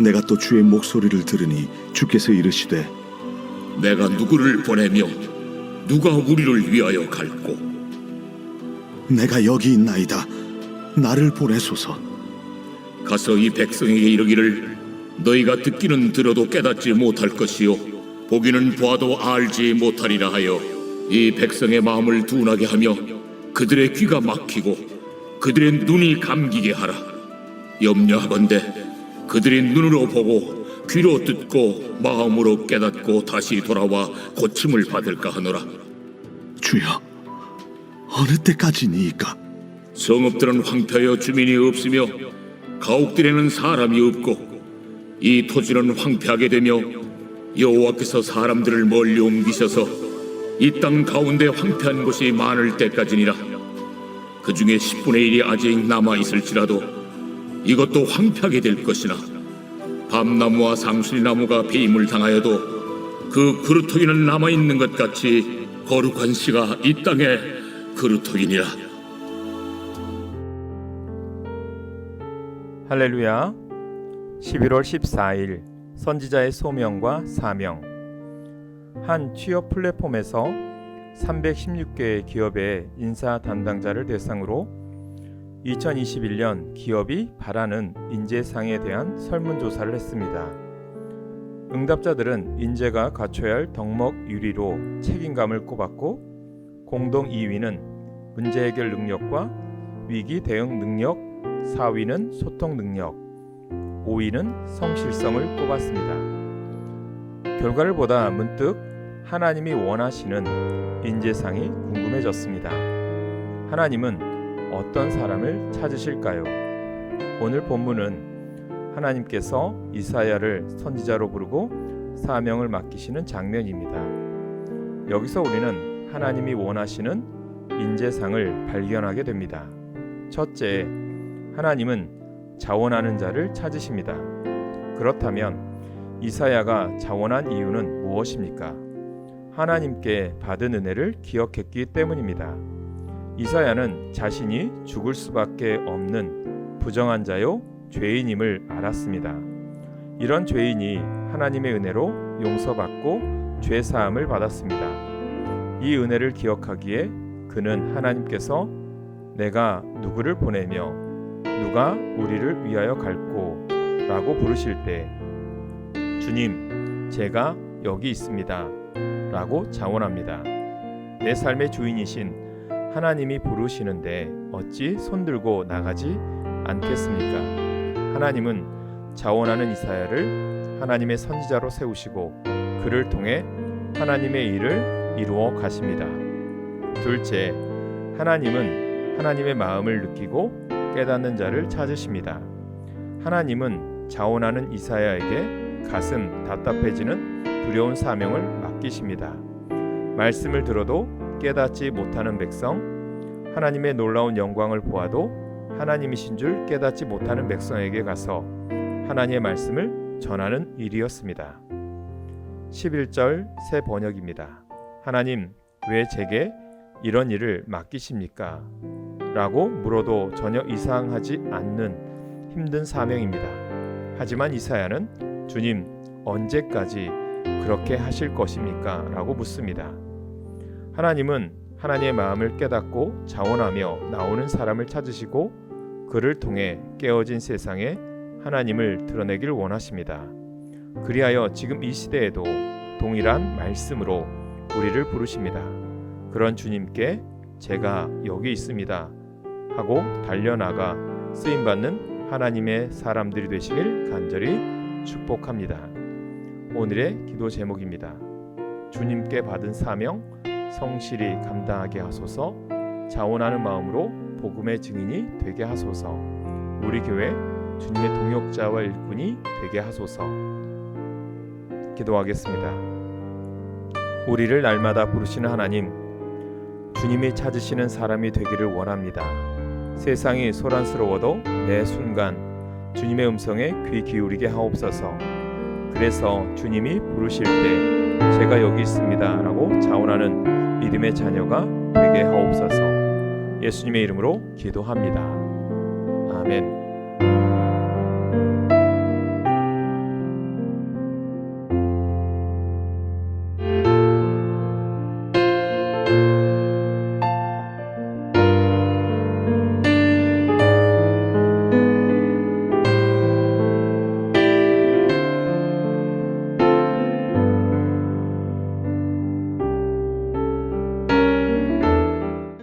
내가 또 주의 목소리를 들으니 주께서 이르시되 내가 누구를 보내며 누가 우리를 위하여 갈고 내가 여기 있나이다. 나를 보내소서. 가서 이 백성에게 이르기를 너희가 듣기는 들어도 깨닫지 못할 것이요 보기는 보아도 알지 못하리라 하여 이 백성의 마음을 둔하게 하며 그들의 귀가 막히고 그들의 눈이 감기게 하라. 염려하건대 그들이 눈으로 보고 귀로 듣고 마음으로 깨닫고 다시 돌아와 고침을 받을까 하노라. 주여 어느 때까지니이까? 성읍들은 황폐하여 주민이 없으며 가옥들에는 사람이 없고 이 토지는 황폐하게 되며 여호와께서 사람들을 멀리 옮기셔서 이 땅 가운데 황폐한 곳이 많을 때까지니라. 그 중에 10분의 1이 아직 남아 있을지라도 이것도 황폐하게 될 것이나 밤나무와 상술나무가 배임을 당하여도 그 그루터기는 남아 있는 것 같이 거룩한 씨가 이 땅에 그루터기니라. 할렐루야. 11월 14일 선지자의 소명과 사명. 한 취업 플랫폼에서 316개의 기업의 인사 담당자를 대상으로 2021년 기업이 바라는 인재상에 대한 설문조사를 했습니다. 응답자들은 인재가 갖춰야 할 덕목 유리로 책임감을 꼽았고 공동 2위는 문제 해결 능력과 위기 대응 능력 4위는 소통 능력, 5위는 성실성을 꼽았습니다. 결과를 보다 문득 하나님이 원하시는 인재상이 궁금해졌습니다. 하나님은 어떤 사람을 찾으실까요? 오늘 본문은 하나님께서 이사야를 선지자로 부르고 사명을 맡기시는 장면입니다. 여기서 우리는 하나님이 원하시는 인재상을 발견하게 됩니다. 첫째, 하나님은 자원하는 자를 찾으십니다. 그렇다면 이사야가 자원한 이유는 무엇입니까? 하나님께 받은 은혜를 기억했기 때문입니다. 이사야는 자신이 죽을 수밖에 없는 부정한 자요 죄인임을 알았습니다. 이런 죄인이 하나님의 은혜로 용서받고 죄 사함을 받았습니다. 이 은혜를 기억하기에 그는 하나님께서 내가 누구를 보내며 누가 우리를 위하여 갈고 라고 부르실 때 주님 제가 여기 있습니다 라고 자원합니다. 내 삶의 주인이신 하나님이 부르시는데 어찌 손들고 나가지 않겠습니까? 하나님은 자원하는 이사야를 하나님의 선지자로 세우시고 그를 통해 하나님의 일을 이루어 가십니다. 둘째, 하나님은 하나님의 마음을 느끼고 깨닫는 자를 찾으십니다. 하나님은 자원하는 이사야에게 가슴 답답해지는 두려운 사명을 맡기십니다. 말씀을 들어도 깨닫지 못하는 백성, 하나님의 놀라운 영광을 보아도 하나님이신 줄 깨닫지 못하는 백성에게 가서 하나님의 말씀을 전하는 일이었습니다. 11절 새 번역입니다. 하나님, 왜 제게 이런 일을 맡기십니까? 라고 물어도 전혀 이상하지 않는 힘든 사명입니다. 하지만 이사야는 주님, 언제까지 그렇게 하실 것입니까? 라고 묻습니다. 하나님은 하나님의 마음을 깨닫고 자원하며 나오는 사람을 찾으시고 그를 통해 깨어진 세상에 하나님을 드러내길 원하십니다. 그리하여 지금 이 시대에도 동일한 말씀으로 우리를 부르십니다. 그런 주님께 제가 여기 있습니다 하고 달려나가 쓰임 받는 하나님의 사람들이 되시길 간절히 축복합니다. 오늘의 기도 제목입니다. 주님께 받은 사명 성실히 감당하게 하소서. 자원하는 마음으로 복음의 증인이 되게 하소서. 우리 교회 주님의 동역자와 일꾼이 되게 하소서. 기도하겠습니다. 우리를 날마다 부르시는 하나님, 주님이 찾으시는 사람이 되기를 원합니다. 세상이 소란스러워도 매 순간 주님의 음성에 귀 기울이게 하옵소서. 그래서 주님이 부르실 때 제가 여기 있습니다라고 자원하는 믿음의 자녀가 되게 하옵소서. 예수님의 이름으로 기도합니다. 아멘.